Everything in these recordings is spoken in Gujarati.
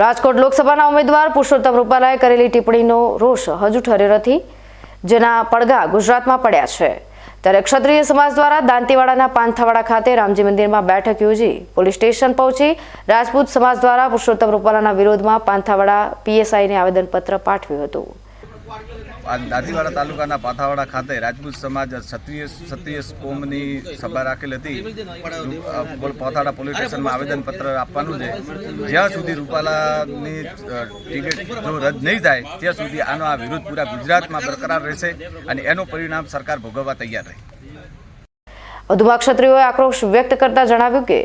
રાજકોટ લોકસભાના ઉમેદવાર પુરુષોત્તમ રૂપાલાએ કરેલી ટિપ્પણીનો રોષ હજુ ઠર્યો નથી, જેના પડઘા ગુજરાતમાં પડ્યા છે. ત્યારે ક્ષત્રિય સમાજ દ્વારા દાંતીવાડાના પાંથાવાડા ખાતે રામજી મંદિરમાં બેઠક યોજી પોલીસ સ્ટેશન પહોંચી રાજપૂત સમાજ દ્વારા પુરુષોત્તમ રૂપાલાના વિરોધમાં પાંથાવાડા પીએસઆઈને આવેદનપત્ર પાઠવ્યું હતું. દાંતીવાડા તાલુકાના પાથાવાડા ખાતે રાજપૂત સમાજ ક્ષત્રિય ક્ષત્રિય કોમની સભા રાખેલ હતી. પાથાવાડા પોલીસ સ્ટેશનમાં આવેદનપત્ર આપવાનું છે. જ્યાં સુધી રૂપાલાની ટિકિટ જો રદ નહીં થાય, ત્યાં સુધી આનો આ વિરોધ પૂરા ગુજરાતમાં બરકરાર રહેશે અને એનું પરિણામ સરકાર ભોગવવા તૈયાર રહે. વધુમાં ક્ષત્રિયોએ આક્રોશ વ્યક્ત કરતા જણાવ્યું કે,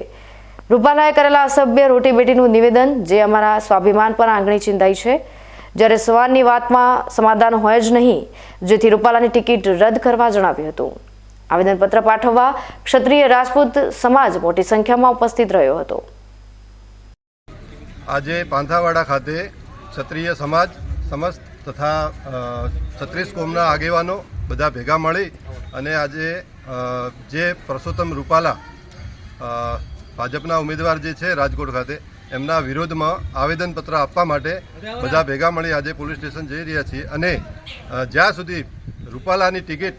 રૂપાલાએ કરેલા અસભ્ય રોટી બેટીનું નિવેદન, જે અમારા સ્વાભિમાન પર આંગણી ચિંતાઈ છે જ્યારે સવારની વાતમાં સમાધાન હોય જ નહીં, જેથી રૂપાલાની ટિકિટ રદ કરવા જણાવ્યું હતું. આવેદનપત્ર પાઠવવા ક્ષત્રિય રાજપૂત સમાજ મોટી સંખ્યામાં ઉપસ્થિત રહ્યો હતો. આજે પાંથાવાડા ખાતે ક્ષત્રિય સમાજ સમસ્ત તથા છત્રીસ કોમના આગેવાનો બધા ભેગા મળી અને આજે જે પરસોત્તમ રૂપાલા ભાજપના ઉમેદવાર જે છે રાજકોટ ખાતે એમના વિરોધમાં આવેદનપત્ર આપવા માટે બધા ભેગા મળી આજે પોલીસ સ્ટેશન જઈ રહ્યા છીએ અને જ્યાં સુધી રૂપાલાની ટિકિટ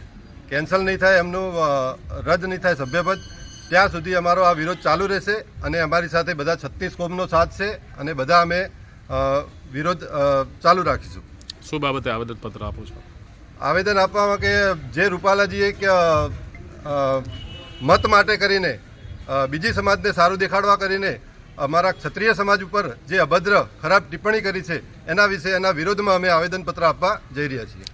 કેન્સલ નહીં થાય એમનું રદ નહીં થાય સભ્યપદ ત્યાં સુધી અમારો આ વિરોધ ચાલુ રહેશે અને અમારી સાથે બધા છત્રીસ કોમનો સાથ છે અને બધા અમે વિરોધ ચાલુ રાખીશું. શું બાબતે આવેદનપત્ર આપો છો? આવેદન આપવામાં કે જે રૂપાલાજીએ કે અ, અ, મત માટે કરીને બીજી સમાજને સારું દેખાડવા કરીને અમારા ક્ષત્રિય સમાજ ઉપર જે અભદ્ર, ખરાબ ટિપ્પણી કરી છે, એના વિશે, એના વિરોધમાં અમે આવેદનપત્ર આપવા જઈ રહ્યા છીએ.